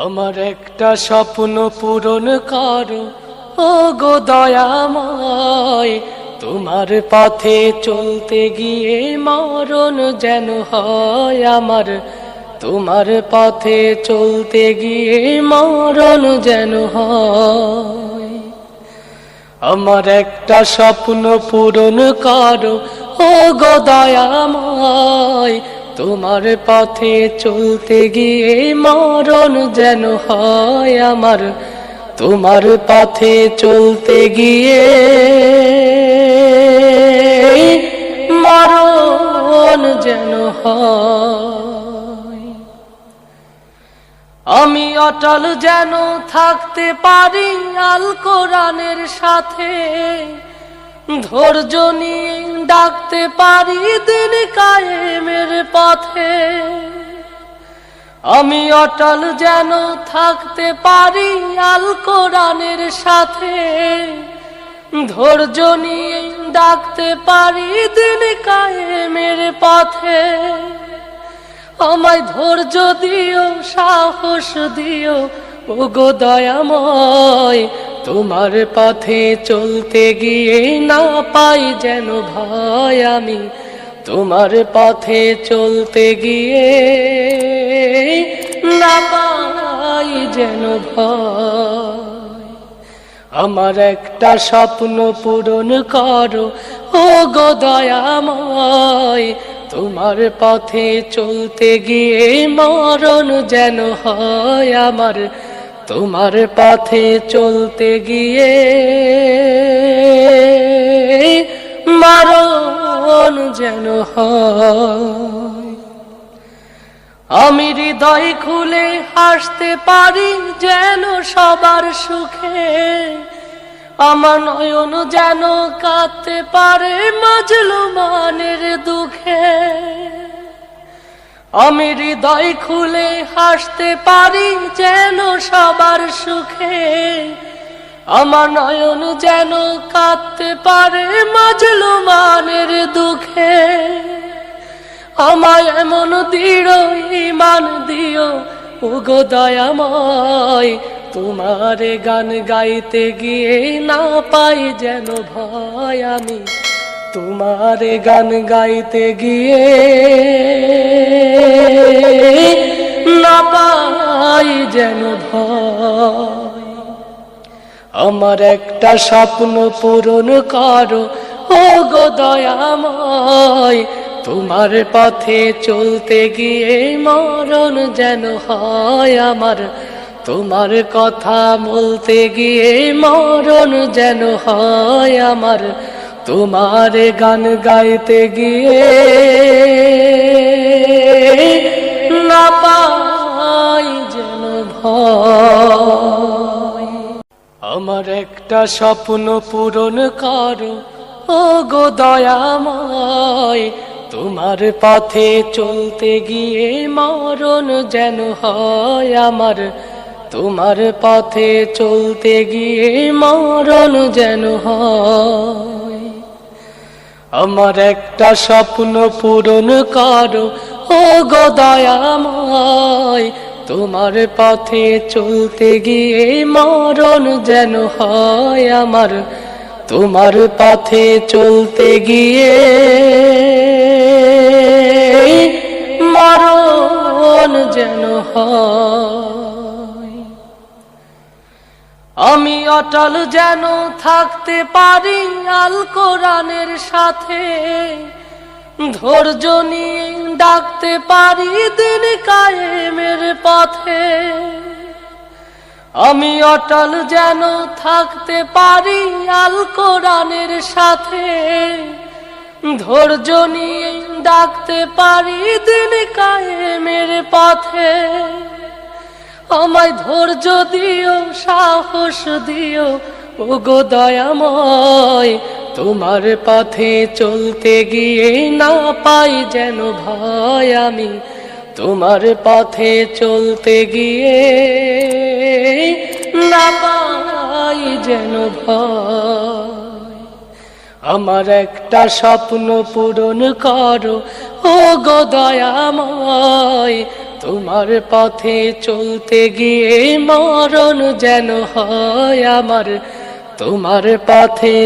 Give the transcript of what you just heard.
আমার একটা স্বপ্ন পূরণ করো। ও গো দয়াময়, তোমার পথে চলতে গিয়ে মরণ যেন হয় আমার। তোমার পথে চলতে গিয়ে মরণ যেন হয়। আমার একটা স্বপ্ন পূরণ করো। ও গো দয়াময় তোমার পথে চলতে গিয়ে মরণ যেন হয় আমার। তোমার পথে চলতে গিয়ে মরণ যেন হয়। আমি অটল যেন থাকতে পারি আল কোরআনের সাথে। ধৈর্য নিয়ে ডাকতে পারি দিন কায়েমের পথে। আমি অটল যেন থাকতে পারি আল কোরআনের সাথে। ধৈর্য নিয়ে ডাকতে পারি দিন কায়েমের পথে। আমায় ধৈর্য দিও, সাহস দিও ও গো দয়াময় তোমার পথে চলতে গিয়ে না পাই যেন ভয় আমি। তোমার পথে চলতে গিয়ে না পাই যেন ভয়। আমার একটা স্বপ্ন পূরণ করো ও গো দয়াময়। তোমার পথে চলতে গিয়ে মরণ যেন হয় আমার। তোমার পথে চলতে গিয়ে মরণ যেন আমি হৃদয় খুলে হাসতে পারি যেন সবার সুখে। আমার নয়ন যেন কাঁদতে পারে মাজলুমানের দুঃখে। আমি হৃদয় খুলে হাসতে পারি যেন সবার সুখে। আমার নয়ন যেন কাঁদতে পারে মাজলুমানের দুঃখে। আমায় এমন দৃঢ় ইমান দিও, উগো দয়াময়, তোমার গান গাইতে গিয়ে না পাই যেন ভয় আমি। তোমার গান গাইতে গিয়ে না পাই যেন ভয়। আমার একটা স্বপ্ন পূরণ করো ও গো দয়াময়। তোমার পথে চলতে গিয়ে মরণ যেন হয় আমার। তোমার কথা বলতে গিয়ে মরণ যেন হয় আমার। তোমার গান গাইতে গিয়ে না পাই যেন ভয়। আমার একটা স্বপ্ন পূরণ করো ও গো দয়াময়। তোমার পথে চলতে গিয়ে মরণ যেন হয় আমার। তোমার পথে চলতে গিয়ে মরণ যেন হয়। আমার একটা স্বপ্ন পূরণ করো ও গো দয়াময়। তোমার পথে চলতে গিয়ে মরণ যেন হয় আমার। তোমার পথে চলতে গিয়ে মরণ যেন হয়। আমি অটল যেন থাকতে পারি আল কোরআনের সাথে। ধৈর্য নিয়ে ডাকতে পারি দিন কায়েমের পথে। আমি অটল যেন থাকতে পারি আল কোরআনের সাথে। ধৈর্য নিয়ে ডাকতে পারি দিন কায়েমের পথে। আমায় ধৈর্য দিও, সাহস দিও। ও গো দয়াময়, তোমার পথে চলতে গিয়ে না পাই যেন ভয় আমি। তোমার পথে চলতে গিয়ে না পাই যেন ভয়। আমার একটা স্বপ্ন পূরণ করো ও গো দয়াময়। তোমার পথে চলতে গিয়ে মরণ যেন হয় আমার। তোমার পথে